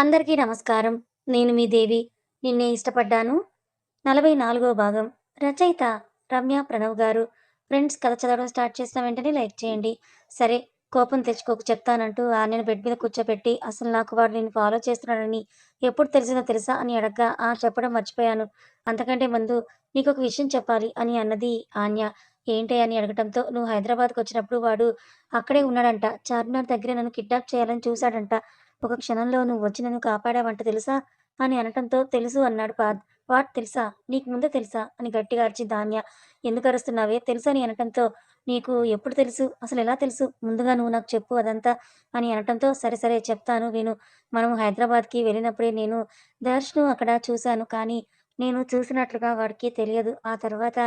అందరికీ నమస్కారం. నేను మీ దేవి. నిన్నే ఇష్టపడ్డాను. 44వ భాగం. రచయిత రమ్య ప్రణవ్ గారు. ఫ్రెండ్స్ కథ చదవడం స్టార్ట్ చేసిన వెంటనే లైక్ చేయండి. సరే కోపం తెచ్చుకోకు చెప్తానంటూ ఆర్యను బెడ్ మీద కూర్చోబెట్టి అసలు నాకు వాడు నిన్ను ఫాలో చేస్తున్నాడని ఎప్పుడు తెలిసిందో తెలుసా అని అడగ్గా ఆ చెప్పడం మర్చిపోయాను. అంతకంటే ముందు నీకొక విషయం చెప్పాలి అని అన్నది ఆన్య. ఏంటి అని అడగటంతో నువ్వు హైదరాబాద్‌కి వచ్చినప్పుడు వాడు అక్కడే ఉన్నాడంట. చార్మినార్ దగ్గరే నన్ను కిడ్నాప్ చేయాలని చూశాడంట. ఒక క్షణంలో నువ్వు వచ్చి నన్ను కాపాడావంట తెలుసా? అని అనటంతో తెలుసు అన్నాడు పార్థ్. వాట్ తెలుసా? నీకు ముందే తెలుసా? అని గట్టిగా అరిచి ధాన్య ఎందుకు అరుస్తున్నావే? తెలుసని అనటంతో నీకు ఎప్పుడు తెలుసు? అసలు ఎలా తెలుసు? ముందుగా నువ్వు నాకు చెప్పు అదంతా అని అనటంతో సరే సరే చెప్తాను విను. మనం హైదరాబాద్‌కి వెళ్ళినప్పుడే నేను దర్శను అక్కడ చూశాను. కానీ నేను చూసినట్లుగా వాడికి తెలియదు. ఆ తర్వాత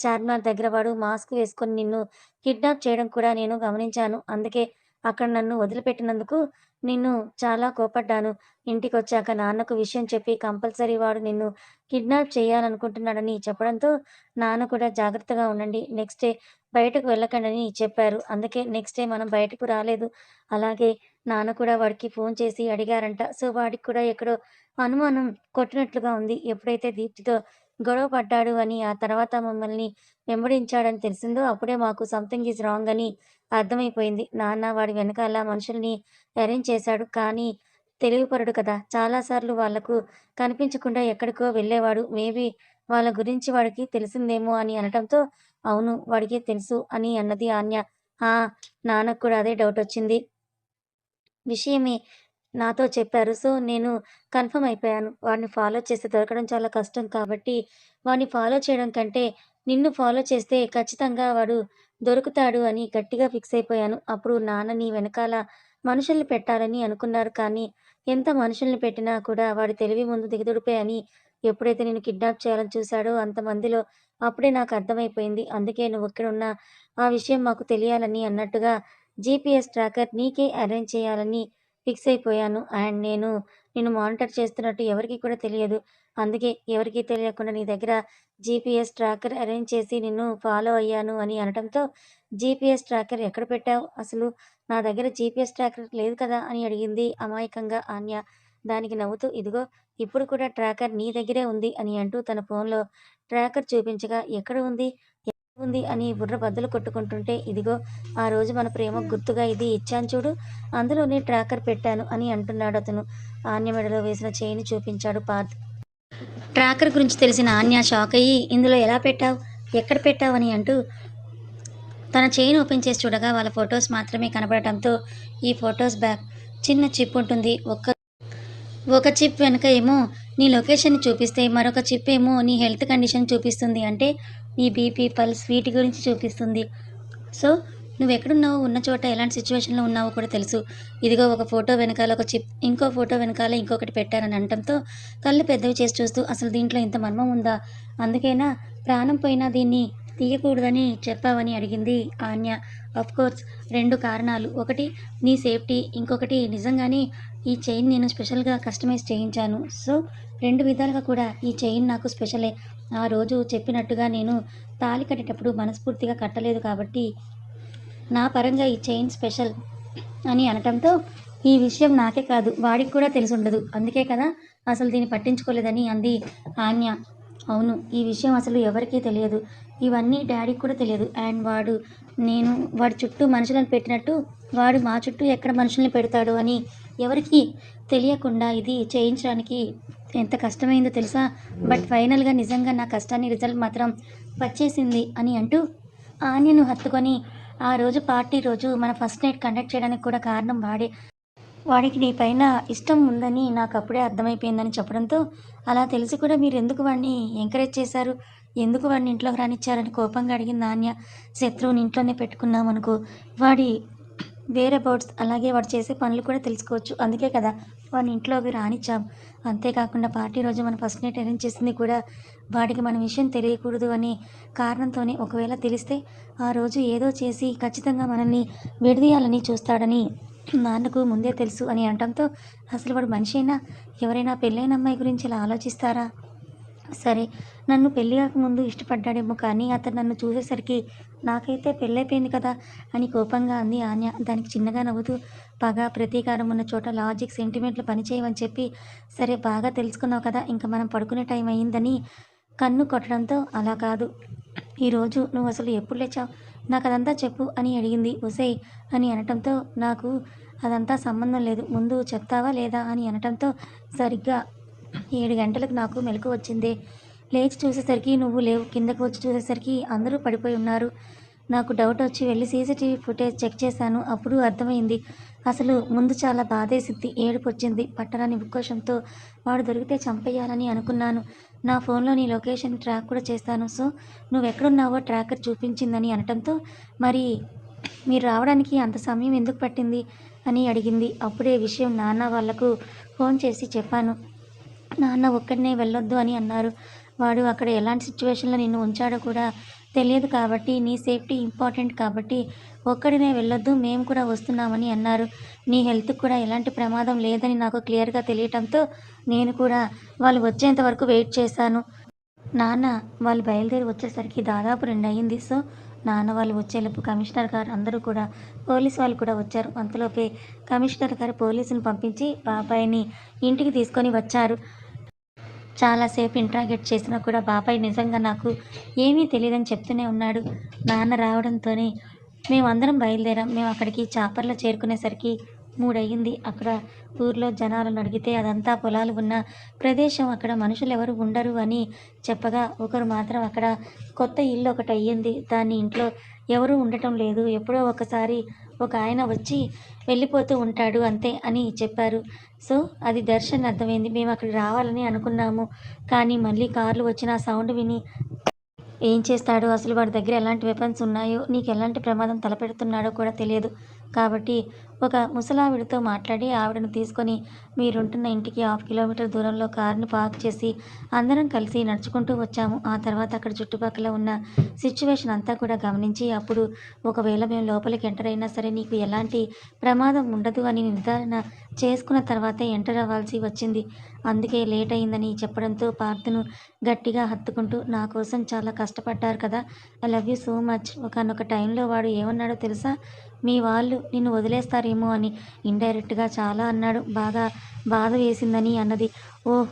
చార్మినార్ దగ్గర వాడు మాస్క్ వేసుకొని నిన్ను కిడ్నాప్ చేయడం కూడా నేను గమనించాను. అందుకే అక్కడ నన్ను వదిలిపెట్టినందుకు నిన్ను చాలా కోపడ్డాను. ఇంటికొచ్చాక నాన్నకు విషయం చెప్పి కంపల్సరీ వాడు నిన్ను కిడ్నాప్ చేయాలనుకుంటున్నాడని చెప్పడంతో నాన్న కూడా జాగ్రత్తగా ఉండండి. నెక్స్ట్ డే బయటకు వెళ్ళకండని చెప్పారు. అందుకే నెక్స్ట్ డే మనం బయటకు రాలేదు. అలాగే నాన్న కూడా వాడికి ఫోన్ చేసి అడిగారంట. సో వాడికి కూడా ఎక్కడో అనుమానం కొట్టినట్లుగా ఉంది. ఎప్పుడైతే దీప్తితో గొడవ పడ్డాడు అని ఆ తర్వాత మమ్మల్ని వెంబడించాడని తెలిసిందో అప్పుడే మాకు సంథింగ్ ఈజ్ రాంగ్ అని అర్థమైపోయింది. నాన్న వాడి వెనకాల మనుషుల్ని అరేంజ్ చేశాడు. కానీ తెలివిపరుడు కదా! చాలాసార్లు వాళ్ళకు వాళ్ళకు కనిపించకుండా ఎక్కడికో వెళ్ళేవాడు. మేబీ వాళ్ళ గురించి వాడికి తెలిసిందేమో అని అనటంతో అవును వాడికి తెలుసు అని అన్నది ఆన్య. ఆ! నాన్నకు కూడా అదే డౌట్ వచ్చింది విషయమే నాతో చెప్పారు. సో నేను కన్ఫర్మ్ అయిపోయాను. వాడిని ఫాలో చేస్తే దొరకడం చాలా కష్టం కాబట్టి వాడిని ఫాలో చేయడం కంటే నిన్ను ఫాలో చేస్తే ఖచ్చితంగా వాడు దొరుకుతాడు అని గట్టిగా ఫిక్స్ అయిపోయాను. అప్పుడు నాన్నని వెనకాల మనుషుల్ని పెట్టాలని అనుకున్నారు. కానీ ఎంత మనుషుల్ని పెట్టినా కూడా వాడి తెలివి ముందు దిగదుడిపే అని ఎప్పుడైతే నేను కిడ్నాప్ చేయాలని చూశాడో అంతమందిలో అప్పుడే నాకు అర్థమైపోయింది. అందుకే నువ్వెక్కడున్నా ఆ విషయం మాకు తెలియాలని అన్నట్టుగా జీపీఎస్ ట్రాకర్ నీకే అరేంజ్ చేయాలని ఫిక్స్ అయిపోయాను. అండ్ నేను నిన్ను మానిటర్ చేస్తున్నట్టు ఎవరికీ కూడా తెలియదు. అందుకే ఎవరికీ తెలియకుండా నీ దగ్గర జీపీఎస్ ట్రాకర్ అరేంజ్ చేసి నిన్ను ఫాలో అయ్యాను అని అనడంతో జీపీఎస్ ట్రాకర్ ఎక్కడ పెట్టావు? అసలు నా దగ్గర జీపీఎస్ ట్రాకర్ లేదు కదా! అని అడిగింది అమాయకంగా ఆన్య. దానికి నవ్వుతూ ఇదిగో ఇప్పుడు కూడా ట్రాకర్ నీ దగ్గరే ఉంది అని అంటూ తన ఫోన్‌లో ట్రాకర్ చూపించగా ఎక్కడ ఉంది? ఉంది? అని బుర్ర బద్దలు కొట్టుకుంటుంటే ఇదిగో ఆ రోజు మన ప్రేమ గుర్తుగా ఇది ఇచ్చాను చూడు. అందులోనే ట్రాకర్ పెట్టాను అని అంటున్నాడతను. ఆన్య మెడలో వేసిన చెయిన్ చూపించాడు పార్థ్. ట్రాకర్ గురించి తెలిసిన ఆన్య షాక్ అయ్యి ఇందులో ఎలా పెట్టావు ఎక్కడ పెట్టావు అని అంటూ తన చెయిన్ ఓపెన్ చేసి చూడగా వాళ్ళ ఫొటోస్ మాత్రమే కనబడటంతో ఈ ఫొటోస్ బ్యాక్ చిన్న చిప్ ఉంటుంది. ఒక్క ఒక చిప్ వెనక ఏమో నీ లొకేషన్ చూపిస్తే మరొక చిప్ ఏమో నీ హెల్త్ కండిషన్ చూపిస్తుంది. అంటే నీ బీపీ, పల్స్ వీటి గురించి చూపిస్తుంది. సో నువ్వు ఎక్కడున్నావు ఉన్న చోట ఎలాంటి సిచ్యువేషన్లో ఉన్నావో కూడా తెలుసు. ఇదిగో ఒక ఫోటో వెనకాల ఒక చిప్, ఇంకో ఫోటో వెనకాల ఇంకొకటి పెట్టారని అనటంతో కళ్ళు పెద్దవి చేసి చూస్తూ అసలు దీంట్లో ఇంత మర్మం ఉందా? అందుకేనా ప్రాణం పోయినా దీన్ని తీయకూడదని చెప్పావని అడిగింది ఆన్య. కోర్స్ రెండు కారణాలు. ఒకటి నీ సేఫ్టీ. ఇంకొకటి నిజంగానే ఈ చైన్ నేను స్పెషల్‌గా కస్టమైజ్ చేయించాను. సో రెండు విధాలుగా కూడా ఈ చైన్ నాకు స్పెషలే. ఆ రోజు చెప్పినట్టుగా నేను తాళి కట్టేటప్పుడు మనస్ఫూర్తిగా కట్టలేదు కాబట్టి నా పరంగా ఈ చైన్ స్పెషల్ అని అనటంతో ఈ విషయం నాకే కాదు వాడికి కూడా తెలిసుండదు. అందుకే కదా అసలు దీన్ని పట్టించుకోలేదని అంది ఆన్య. అవును ఈ విషయం అసలు ఎవరికీ తెలియదు. ఇవన్నీ డాడీకి కూడా తెలియదు. అండ్ వాడు నేను వాడి చుట్టూ మనుషులను పెట్టినట్టు వాడు మా చుట్టూ ఎక్కడ మనుషుల్ని పెడతాడు అని ఎవరికీ తెలియకుండా ఇది చేయించడానికి ఎంత కష్టమైందో తెలుసా? బట్ ఫైనల్‌గా నిజంగా నా కష్టాన్ని రిజల్ట్ మాత్రం వచ్చేసింది అని అంటూ ఆన్యను హత్తుకొని ఆ రోజు పార్టీ రోజు మన ఫస్ట్ నైట్ కండక్ట్ చేయడానికి కూడా కారణం వాడే. వాడికి నీ పైన ఇష్టం ఉందని నాకు అప్పుడే అర్థమైపోయిందని చెప్పడంతో అలా తెలిసి కూడా మీరెందుకు వాడిని ఎంకరేజ్ చేశారు? ఎందుకు వాడిని ఇంట్లోకి రానిచ్చారని కోపంగా అడిగింది ఆన్య. శత్రువుని ఇంట్లోనే పెట్టుకున్నామనుకో వాడి వేరబౌట్స్ అలాగే వాడు చేసే పనులు కూడా తెలుసుకోవచ్చు. అందుకే కదా వాడిని ఇంట్లోకి రానిచ్చాం. అంతేకాకుండా పార్టీ రోజు మన ఫస్ట్ నైట్ అరేంజ్ చేసింది కూడా వాడికి మన విషయం తెలియకూడదు అనే కారణంతోనే. ఒకవేళ తెలిస్తే ఆ రోజు ఏదో చేసి ఖచ్చితంగా మనల్ని విడదీయాలని చూస్తాడని నాన్నకు ముందే తెలుసు అని అనటంతో అసలు వాడు మనిషేనా? ఎవరైనా పెళ్ళైన అమ్మాయి గురించి ఇలా ఆలోచిస్తారా? సరే నన్ను పెళ్ళి కాకముందు ఇష్టపడ్డాడేమో కానీ అతను నన్ను చూసేసరికి నాకైతే పెళ్ళైపోయింది కదా అని కోపంగా అంది ఆన్య. దానికి చిన్నగా నవ్వుతూ పగ ప్రతీకారం ఉన్న చోట లాజిక్ సెంటిమెంట్లు పనిచేయవని చెప్పి సరే బాగా తెలుసుకున్నావు కదా ఇంకా మనం పడుకునే టైం అయిందని కన్ను కొట్టడంతో అలా కాదు. ఈరోజు నువ్వు అసలు ఎప్పుడు లేచావు? నాకు అదంతా చెప్పు అని అడిగింది. ఒసేయ్ అని అనటంతో నాకు అదంతా సంబంధం లేదు. ముందు చెప్తావా లేదా అని అనటంతో సరిగ్గా ఏడు గంటలకు నాకు మెలకు వచ్చింది. లేచి చూసేసరికి నువ్వు లేవు. కిందకు వచ్చి చూసేసరికి అందరూ పడిపోయి ఉన్నారు. నాకు డౌట్ వచ్చి వెళ్ళి సీసీటీవీ ఫుటేజ్ చెక్ చేశాను. అప్పుడు అర్థమైంది. అసలు ముందు చాలా బాధేసిద్ది ఏడుపు వచ్చింది. పట్టరాని ఉక్కోషంతో వాడు దొరికితే చంపేయాలని అనుకున్నాను. నా ఫోన్లో నీ లొకేషన్ ట్రాక్ కూడా చేస్తాను. సో నువ్వు ఎక్కడున్నావో ట్రాకర్ చూపించిందని అనటంతో మరి మీరు రావడానికి అంత సమయం ఎందుకు పట్టింది? అని అడిగింది. అప్పుడే విషయం నాన్న వాళ్ళకు ఫోన్ చేసి చెప్పాను. నాన్న ఒక్కడనే వెళ్ళొద్దు అని అన్నారు. వాడు అక్కడ ఎలాంటి సిచ్యువేషన్లో నిన్ను ఉంచాడో కూడా తెలియదు కాబట్టి నీ సేఫ్టీ ఇంపార్టెంట్ కాబట్టి ఒక్కడినే వెళ్ళొద్దు మేము కూడా వస్తున్నామని అన్నారు. నీ హెల్త్కి కూడా ఎలాంటి ప్రమాదం లేదని నాకు క్లియర్గా తెలియటంతో నేను కూడా వాళ్ళు వచ్చేంత వరకు వెయిట్ చేశాను. నాన్న వాళ్ళు బయలుదేరి వచ్చేసరికి దాదాపు రెండు అయ్యింది సో నాన్న వాళ్ళు వచ్చేలోపు కమిషనర్ గారు అందరూ కూడా పోలీస్ వాళ్ళు కూడా వచ్చారు. అంతలోపే కమిషనర్ గారు పోలీసును పంపించి బాబాయిని ఇంటికి తీసుకొని వచ్చారు. చాలాసేపు ఇంట్రాగేట్ చేసినా కూడా బాబాయ్ నిజంగా నాకు ఏమీ తెలియదని చెప్తూనే ఉన్నాడు. నాన్న రావడంతోనే మేమందరం బయలుదేరాం. మేము అక్కడికి చాపర్లో చేరుకునేసరికి మూడయ్యింది. అక్కడ ఊర్లో జనాలను అడిగితే అదంతా పొలాలు ఉన్న ప్రదేశం. అక్కడ మనుషులు ఎవరు ఉండరు అని చెప్పగా ఒకరు మాత్రం అక్కడ కొత్త ఇల్లు ఒకటి అయ్యింది. దాని ఇంట్లో ఎవరు ఉండటం లేదు. ఎప్పుడో ఒకసారి ఒక ఆయన వచ్చి వెళ్ళిపోతూ ఉంటాడు అంతే అని చెప్పారు. సో అది దర్శన్ అర్థమైంది. మేము అక్కడికి రావాలని అనుకున్నాము. కానీ మళ్ళీ కార్లు వచ్చిన సౌండ్ విని ఏం చేస్తాడో? అసలు వాడి దగ్గర ఎలాంటి వెపన్స్ ఉన్నాయో నీకు ఎలాంటి ప్రమాదం తలపెడుతున్నాడో కూడా తెలియదు. కాబట్టి ఒక ముసలావిడతో మాట్లాడి ఆవిడను తీసుకొని మీరుంటున్న ఇంటికి హాఫ్ కిలోమీటర్ దూరంలో కారుని పార్క్ చేసి అందరం కలిసి నడుచుకుంటూ వచ్చాము. ఆ తర్వాత అక్కడ చుట్టుపక్కల ఉన్న సిచ్యువేషన్ అంతా కూడా గమనించి అప్పుడు ఒకవేళ మేము లోపలికి ఎంటర్ అయినా సరే నీకు ఎలాంటి ప్రమాదం ఉండదు అని నిర్ధారణ చేసుకున్న తర్వాతే ఎంటర్ అవ్వాల్సి వచ్చింది. అందుకే లేట్ అయిందని చెప్పడంతో పార్థను గట్టిగా హత్తుకుంటూ నా కోసం చాలా కష్టపడ్డారు కదా I love you so much. ఒకనొక టైంలో వాడు ఏమన్నాడో తెలుసా? మీ వాళ్ళు నిన్ను వదిలేస్తారేమో అని ఇండైరెక్ట్గా చాలా అన్నాడు. బాగా బాధ వేసిందని అన్నది. ఓ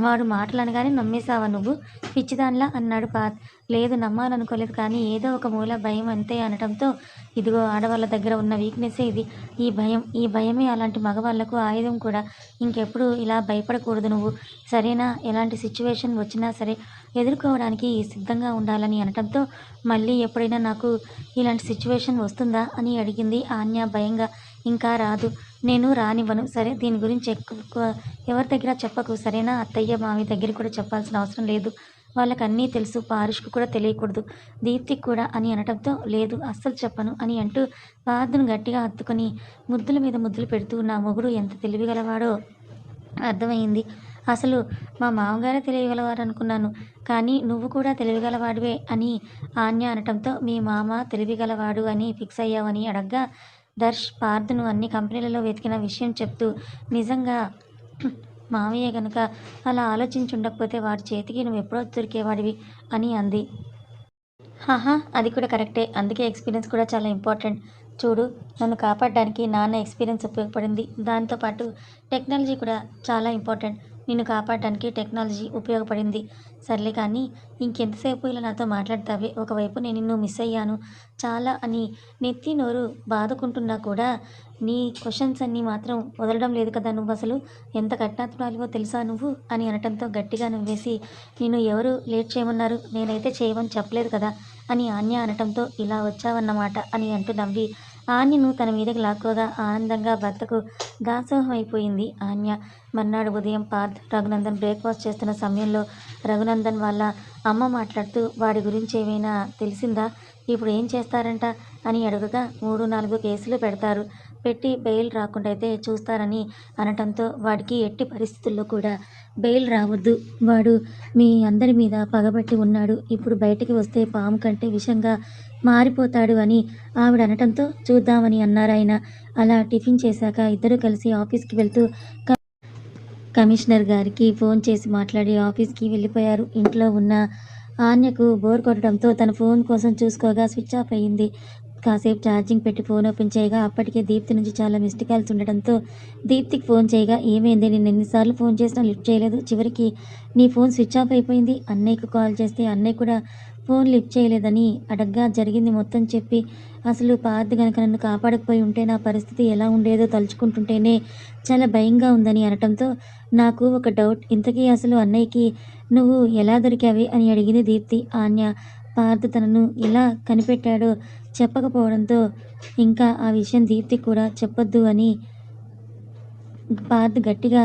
వాడు మాటలు అనగానే నమ్మేశావా నువ్వు? పిచ్చిదానిలా అన్నాడు పాత్ లేదు నమ్మాలనుకోలేదు కానీ ఏదో ఒక మూల భయం అంతే అనటంతో ఇదిగో ఆడవాళ్ళ దగ్గర ఉన్న వీక్నెస్సే ఇది. ఈ భయం ఈ భయమే అలాంటి మగవాళ్ళకు ఆయుధం కూడా. ఇంకెప్పుడు ఇలా భయపడకూడదు నువ్వు. సరేనా? ఎలాంటి సిచ్యువేషన్ వచ్చినా సరే ఎదుర్కోవడానికి సిద్ధంగా ఉండాలని అనటంతో మళ్ళీ ఎప్పుడైనా నాకు ఇలాంటి సిచ్యువేషన్ వస్తుందా అని అడిగింది ఆన్య భయంగా. ఇంకా రాదు. నేను రానివ్వను. సరే దీని గురించి ఎక్కువ ఎవరి దగ్గర చెప్పకు. సరేనా అత్తయ్య మావి దగ్గర కూడా చెప్పాల్సిన అవసరం లేదు. వాళ్ళకి అన్నీ తెలుసు పారుష్కు కూడా తెలియకూడదు. దీప్తికి కూడా అని అనటంతో లేదు అస్సలు చెప్పను అని అంటూ పార్థను గట్టిగా హత్తుకొని ముద్దుల మీద ముద్దులు పెడుతూ నా మొగుడు ఎంత తెలివిగలవాడో అర్థమైంది. అసలు మా మామగారే తెలియగలవారు అనుకున్నాను కానీ నువ్వు కూడా తెలివిగలవాడివే అని ఆన్య అనటంతో మీ మామ తెలివిగలవాడు అని ఫిక్స్ అయ్యావని అడగ్గా దర్శ్ పార్థను అన్ని కంపెనీలలో వెతికిన విషయం చెప్తూ నిజంగా మావయ్య గనుక అలా ఆలోచించుండకపోతే వాడి చేతికి నువ్వు ఎప్పుడో దొరికేవాడివి అని అంది. హాహా అది కూడా కరెక్టే. అందుకే ఎక్స్పీరియన్స్ కూడా చాలా ఇంపార్టెంట్. చూడు నన్ను కాపాడడానికి నాన్న ఎక్స్పీరియన్స్ ఉపయోగపడింది. దాంతోపాటు టెక్నాలజీ కూడా చాలా ఇంపార్టెంట్. నిన్ను కాపాడటానికి టెక్నాలజీ ఉపయోగపడింది. సర్లే కానీ ఇంకెంతసేపు ఇలా నాతో మాట్లాడతావే? ఒకవైపు నేను నిన్ను మిస్ అయ్యాను. చాలా అని నెత్తి నోరు బాదుకుంటున్నా కూడా నీ క్వశ్చన్స్ అన్నీ మాత్రం వదలడం లేదు కదా నువ్వు అసలు? ఎంత కఠినాత్మరాలివో తెలుసా నువ్వు? అని అనటంతో గట్టిగా నవ్వేసి నేను ఎవరు లేట్ చేయమన్నారు? నేనైతే చేయమని చెప్పలేదు కదా? అని ఆన్య అనటంతో ఇలా వచ్చావన్నమాట అని అంటూ నవ్వి ఆన్యను తన మీదకి లాక్కోగా ఆనందంగా భర్తకు దాసోహం అయిపోయింది ఆన్య. మర్నాడు ఉదయం పార్థ్ రఘునందన్ బ్రేక్ఫాస్ట్ చేస్తున్న సమయంలో రఘునందన్ వాళ్ళ అమ్మ మాట్లాడుతూ వాడి గురించి ఏమైనా తెలిసిందా? ఇప్పుడు ఏం చేస్తారంట? అని అడుగగా మూడు నాలుగు కేసులు పెడతారు. పెట్టి బెయిల్ రాకుండా అయితే చూస్తారని అనటంతో వాడికి ఎట్టి పరిస్థితుల్లో కూడా బెయిల్ రావద్దు. వాడు మీ అందరి మీద పగబట్టి ఉన్నాడు. ఇప్పుడు బయటికి వస్తే పాము కంటే విషంగా మారిపోతాడు అని ఆవిడ అనటంతో చూద్దామని అన్నారు ఆయన. అలా టిఫిన్ చేశాక ఇద్దరు కలిసి ఆఫీస్కి వెళ్తూ కమిషనర్ గారికి ఫోన్ చేసి మాట్లాడి ఆఫీస్కి వెళ్ళిపోయారు. ఇంట్లో ఉన్న ఆన్యకు బోర్ కొట్టడంతో తన ఫోన్ కోసం చూసుకోగా స్విచ్ ఆఫ్ అయ్యింది కాసేపు ఛార్జింగ్ పెట్టి ఫోన్ ఓపెన్ చేయగా అప్పటికే దీప్తి నుంచి చాలా మిస్డ్ కాల్స్ ఉండడంతో దీప్తికి ఫోన్ చేయగా ఏమైంది? నేను ఎన్నిసార్లు ఫోన్ చేసినా లిఫ్ట్ చేయలేదు. చివరికి నీ ఫోన్ స్విచ్ ఆఫ్ అయిపోయింది. అన్నయ్యకు కాల్ చేస్తే అన్నయ్య కూడా ఫోన్ లిఫ్ట్ చేయలేదని అడగ్గా జరిగింది మొత్తం చెప్పి అసలు పార్థి గనక నన్ను కాపాడకపోయి ఉంటే నా పరిస్థితి ఎలా ఉండేదో తలుచుకుంటుంటేనే చాలా భయంగా ఉందని అనటంతో నాకు ఒక డౌట్. ఇంతకీ అసలు అన్నయ్యకి నువ్వు ఎలా దొరికావి? అని అడిగింది దీప్తి. ఆన్య పార్థ తనను ఎలా కనిపెట్టాడో చెప్పకపోవడంతో ఇంకా ఆ విషయం దీప్తి కూడా చెప్పొద్దు అని పార్థ్ గట్టిగా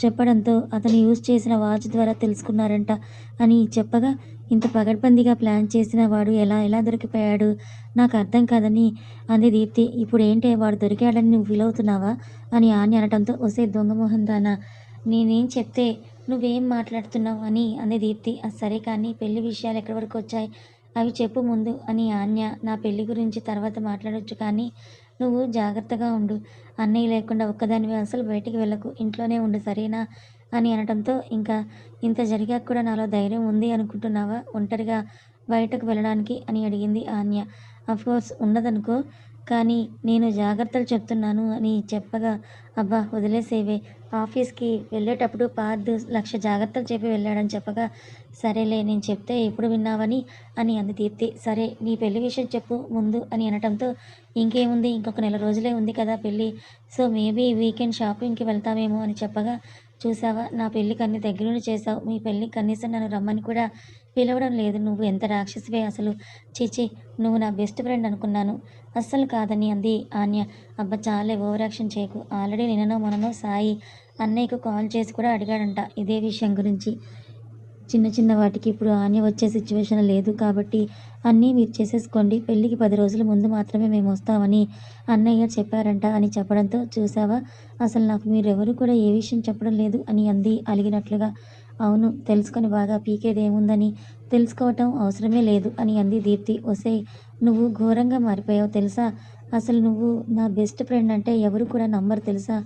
చెప్పడంతో అతను యూజ్ చేసిన వాచ్ ద్వారా తెలుసుకున్నారంట అని చెప్పగా ఇంత పగడ్బందీగా ప్లాన్ చేసిన వాడు ఎలా ఎలా దొరికిపోయాడు? నాకు అర్థం కాదని అంది దీప్తి. ఇప్పుడు ఏంటి వాడు దొరికాడని నువ్వు ఫీల్ అవుతున్నావా? అని ఆని అనటంతో ఒసే దొంగమోహన్ దానా? నేనేం చెప్తే నువ్వేం మాట్లాడుతున్నావు? అని అంది దీప్తి. సరే కానీ పెళ్ళి విషయాలు ఎక్కడి వరకు వచ్చాయి? అవి చెప్పు ముందు అని ఆన్య నా పెళ్ళి గురించి తర్వాత మాట్లాడొచ్చు కానీ నువ్వు జాగ్రత్తగా ఉండు. అన్నయ్య లేకుండా ఒక్కదానివి అసలు బయటికి వెళ్ళకు. ఇంట్లోనే ఉండు సరేనా? అని అనటంతో ఇంకా ఇంత జరిగాక కూడా నాలో ధైర్యం ఉంది అనుకుంటున్నావా? ఒంటరిగా బయటకు వెళ్ళడానికి అని అడిగింది ఆన్య కోర్స్ ఉన్నదనుకో కానీ నేను జాగ్రత్తలు చెప్తున్నాను అని చెప్పగా అబ్బా వదిలేసేవే. ఆఫీస్కి వెళ్ళేటప్పుడు పార్థ్ లక్ష జాగ్రత్తలు చెప్పి వెళ్ళాడని చెప్పగా సరేలే నేను చెప్తే ఎప్పుడు విన్నావని? అని అంది దీప్తి. సరే నీ పెళ్ళి విషయం చెప్పు ముందు అని అనటంతో ఇంకేముంది? ఇంకొక నెల రోజులే ఉంది కదా పెళ్ళి. సో మేబీ వీకెండ్ షాపింగ్కి వెళ్తామేమో అని చెప్పగా చూసావా? నా పెళ్ళికి అన్ని దగ్గరుండి చేసావు మీ పెళ్ళికి కనీసం నన్ను రమ్మని కూడా పిలవడం లేదు. నువ్వు ఎంత రాక్షసివే అసలు. చీచి నువ్వు నా బెస్ట్ ఫ్రెండ్ అనుకున్నాను. అస్సలు కాదని అంది ఆన్య. అబ్బా చాలే ఓవరాక్షన్ చేయకు. ఆల్రెడీ నిన్ననో మొన్ననో సాయి అన్నయ్యకు కాల్ చేసి కూడా అడిగాడంట ఇదే విషయం గురించి. చిన్న చిన్న వాటికి ఇప్పుడు ఆన్య వచ్చే సిచ్యువేషన్ లేదు కాబట్టి అన్నీ మీరు చేసేసుకోండి. పెళ్ళికి పది రోజుల ముందు మాత్రమే మేము వస్తామని అన్నయ్య చెప్పారంట అని చెప్పడంతో చూసావా? అసలు నాకు మీరెవరు కూడా ఏ విషయం చెప్పడం లేదు అని అంది అలిగినట్లుగా. అవును తెలుసుకొని బాగా పీకేదేముందని తెలుసుకోవటం అవసరమే లేదు అని అంది దీప్తి. ఒసే నువ్వు ఘోరంగా మారిపోయావు తెలుసా? అసలు నువ్వు నా బెస్ట్ ఫ్రెండ్ అంటే ఎవరు కూడా నమ్మరు తెలుసా?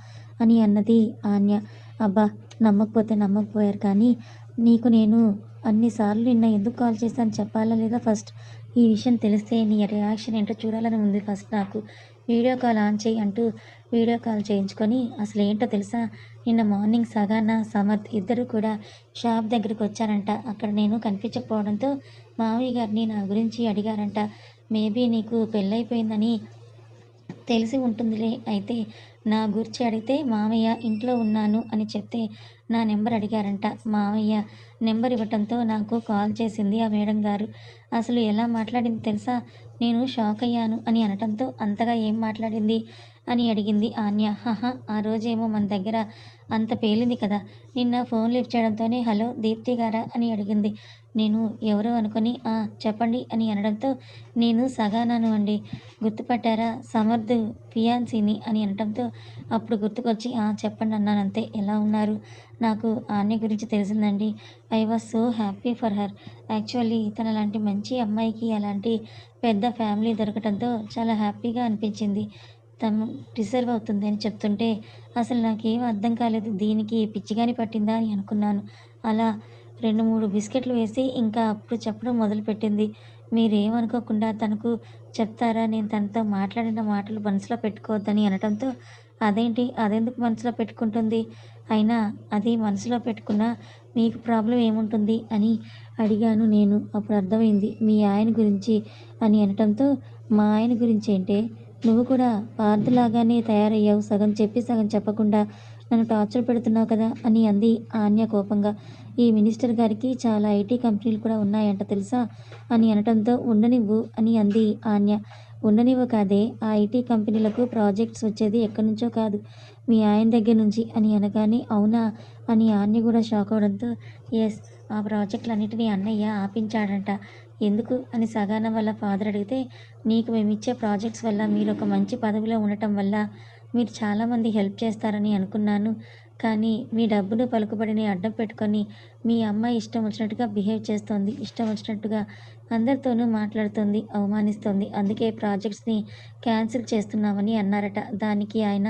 అని అన్నది ఆన్య. అబ్బా నమ్మకపోతే నమ్మకపోయారు కానీ నీకు నేను అన్నిసార్లు నిన్న ఎందుకు కాల్ చేశాను చెప్పాలా లేదా ఫస్ట్? ఈ విషయం తెలిస్తే నీ రియాక్షన్ ఏంటో చూడాలని ఉంది ఫస్ట్ నాకు. వీడియో కాల్ ఆన్ చేయి అంటూ వీడియో కాల్ చేయించుకొని అసలు ఏంటో తెలుసా? నిన్న మార్నింగ్ సగాన సమర్థ్ ఇద్దరు కూడా షాప్ దగ్గరికి వచ్చారంట. అక్కడ నేను కనిపించకపోవడంతో మావయ్య గారిని నా గురించి అడిగారంట. మేబీ నీకు పెళ్ళైపోయిందని తెలిసి ఉంటుందిలే. అయితే నా గురించి అడిగితే మామయ్య ఇంట్లో ఉన్నాను అని చెప్తే నా నెంబర్ అడిగారంట. మావయ్య నెంబర్ ఇవ్వటంతో నాకు కాల్ చేసింది ఆ మేడం గారు. అసలు ఎలా మాట్లాడింది తెలుసా? నేను షాక్ అయ్యాను అని అనటంతో అంతగా ఏం మాట్లాడింది అని అడిగింది ఆన్య. హహా ఆ రోజేమో మన దగ్గర అంత పేలింది కదా. నిన్న ఫోన్ లిఫ్ట్ చేయడంతోనే హలో దీప్తి గారా? అని అడిగింది. నేను ఎవరో అనుకొని "ఆ, చెప్పండి అని అనడంతో నేను సగానాను అండి. గుర్తుపట్టారా? సమర్థ్ ఫియాన్సీని అని అనడంతో అప్పుడు గుర్తుకొచ్చి "ఆ, చెప్పండి అన్నాను అంతే. ఎలా ఉన్నారు? నాకు ఆన్య గురించి తెలిసిందండి. I was so happy for her. Actually తన లాంటి మంచి అమ్మాయికి అలాంటి పెద్ద ఫ్యామిలీ దొరకటంతో చాలా హ్యాపీగా అనిపించింది. తను డిసర్వ్ అవుతుంది అని చెప్తుంటే అసలు నాకేం అర్థం కాలేదు. దీనికి పిచ్చిగాని పట్టిందా? అని అనుకున్నాను. అలా రెండు మూడు బిస్కెట్లు వేసి ఇంకా అప్పుడు చెప్పడం మొదలుపెట్టింది. మీరేమనుకోకుండా తనకు చెప్తారా? నేను తనతో మాట్లాడిన మాటలు మనసులో పెట్టుకోవద్దని అనటంతో అదేంటి? అదెందుకు మనసులో పెట్టుకుంటుంది? అయినా అది మనసులో పెట్టుకున్న మీకు ప్రాబ్లం ఏముంటుంది? అని అడిగాను నేను. అప్పుడు అర్థమైంది మీ ఆయన గురించి అని అనటంతో మా ఆయన గురించి ఏంటే నువ్వు కూడా పార్థలాగానే తయారయ్యావు సగం చెప్పి సగం చెప్పకుండా నన్ను టార్చర్ పెడుతున్నావు కదా అని అంది ఆన్య కోపంగా. ఈ మినిస్టర్ గారికి చాలా ఐటీ కంపెనీలు కూడా ఉన్నాయంట తెలుసా అని అనటంతో ఉండనివ్వు అని అంది ఆన్య. ఉండనివ్వు కాదే ఆ ఐటీ కంపెనీలకు ప్రాజెక్ట్స్ వచ్చేది ఎక్కడి నుంచో కాదు. మీ ఆయన దగ్గర నుంచి అని అనగానే అవునా అని ఆన్య కూడా షాక్ అవడంతో ఎస్ ఆ ప్రాజెక్టులన్నిటినీ అన్నయ్య ఆపించాడంట. ఎందుకు అని సగానం వల్ల ఫాదర్ అడిగితే నీకు మేము ఇచ్చే ప్రాజెక్ట్స్ వల్ల మీరు ఒక మంచి పదవిలో ఉండటం వల్ల మీరు చాలామంది హెల్ప్ చేస్తారని అనుకున్నాను. కానీ మీ డబ్బును పలుకుబడిని అడ్డం పెట్టుకొని మీ అమ్మాయి ఇష్టం వచ్చినట్టుగా బిహేవ్ చేస్తోంది. ఇష్టం వచ్చినట్టుగా అందరితోనూ మాట్లాడుతుంది అవమానిస్తోంది. అందుకే ప్రాజెక్ట్స్ని క్యాన్సిల్ చేస్తున్నామని అన్నారట. దానికి ఆయన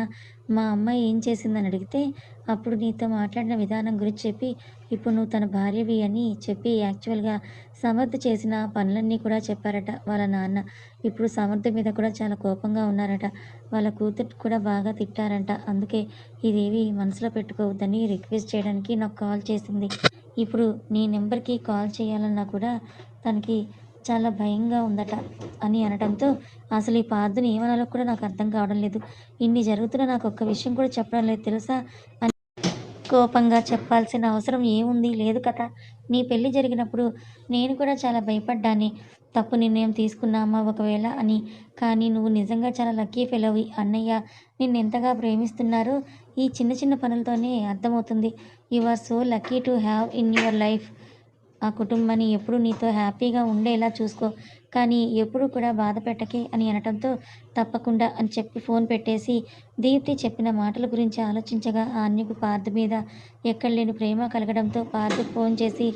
మా అమ్మాయి ఏం చేసిందని అడిగితే అప్పుడు నీతో మాట్లాడిన విధానం గురించి చెప్పి ఇప్పుడు నువ్వు తన భార్యవి అని చెప్పి యాక్చువల్గా సమర్థ చేసిన పనులన్నీ కూడా చెప్పారట వాళ్ళ నాన్న. ఇప్పుడు సమర్థ మీద కూడా చాలా కోపంగా ఉన్నారట. వాళ్ళ కూతురు కూడా బాగా తిట్టారంట. అందుకే ఇదేవి మనసులో పెట్టుకోవద్దని రిక్వెస్ట్ చేయడానికి నాకు కాల్ చేసింది. ఇప్పుడు నీ నెంబర్కి కాల్ చేయాలన్నా కూడా తనకి చాలా భయంగా ఉందట అని అనడంతో అసలు ఈ పార్థుని ఏమనాలో కూడా నాకు అర్థం కావడం లేదు. ఇన్ని జరుగుతున్నా నాకు ఒక్క విషయం కూడా చెప్పడం లేదు తెలుసా అని కోపంగా చెప్పాల్సిన అవసరం ఏముంది? లేదు కదా నీ పెళ్ళి జరిగినప్పుడు నేను కూడా చాలా భయపడ్డాని. తప్పు నిర్ణయం తీసుకున్నామా ఒకవేళ అని. కానీ నువ్వు నిజంగా చాలా లక్కీ ఫెలోవి అన్నయ్య. నిన్ను ఎంతగా ప్రేమిస్తున్నారో ఈ చిన్న చిన్న పనులతోనే అర్థమవుతుంది. You are so lucky to have in your life ఆ కుటుంబాన్ని ఎప్పుడు నీతో హ్యాపీగా ఉండేలా చూసుకో. కానీ ఎప్పుడు కూడా బాధ పెట్టకే అని అనటంతో తప్పకుండా అని చెప్పి ఫోన్ పెట్టేసి దీప్తి చెప్పిన మాటల గురించి ఆలోచించగా ఆన్యకు పార్థ మీద ఎక్కడ లేని ప్రేమ కలగడంతో పార్థకు ఫోన్ చేసి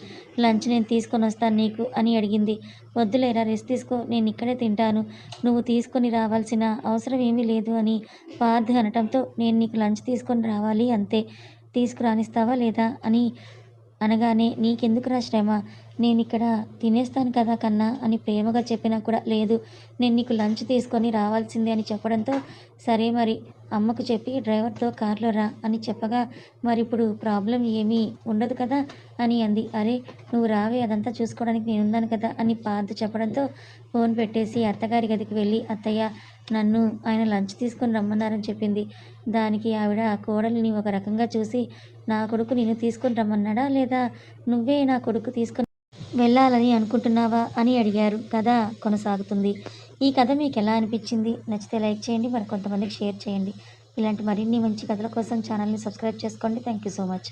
లంచ్ నేను తీసుకొని వస్తాను నీకు అని అడిగింది. వద్దులేరా రెస్ట్ తీసుకో నేను ఇక్కడే తింటాను. నువ్వు తీసుకొని రావాల్సిన అవసరం ఏమీ లేదు అని పార్థ అనటంతో నేను నీకు లంచ్ తీసుకొని రావాలి అంతే. తీసుకురానిస్తావా లేదా? అని అనగానే నీకెందుకురా శ్రమ? నేను ఇక్కడ తినేస్తాను కదా కన్నా అని ప్రేమగా చెప్పినా కూడా లేదు నేను నీకు లంచ్ తీసుకొని రావాల్సిందే అని చెప్పడంతో సరే మరి అమ్మకు చెప్పి డ్రైవర్తో కార్లో రా అని చెప్పగా మరి ఇప్పుడు ప్రాబ్లం ఏమీ ఉండదు కదా అని అంది. అరే నువ్వు రావే అదంతా చూసుకోవడానికి నేను ఉన్నాను కదా అని పార్థ చెప్పడంతో ఫోన్ పెట్టేసి అత్తగారి గదికి వెళ్ళి అత్తయ్య నన్ను ఆయన లంచ్ తీసుకొని రమ్మన్నారని చెప్పింది. దానికి ఆవిడ కోడలిని ఒక రకంగా చూసి నా కొడుకు నేను తీసుకుని రమ్మన్నాడా? లేదా నువ్వే నా కొడుకు తీసుకుని వెళ్ళాలని అనుకుంటున్నావా? అని అడిగారు. కథ కొనసాగుతుంది. ఈ కథ మీకు ఎలా అనిపించింది? నచ్చితే లైక్ చేయండి మరి కొంతమందికి షేర్ చేయండి. ఇలాంటి మరిన్ని మంచి కథల కోసం ఛానల్ని సబ్స్క్రైబ్ చేసుకోండి. Thank you so much.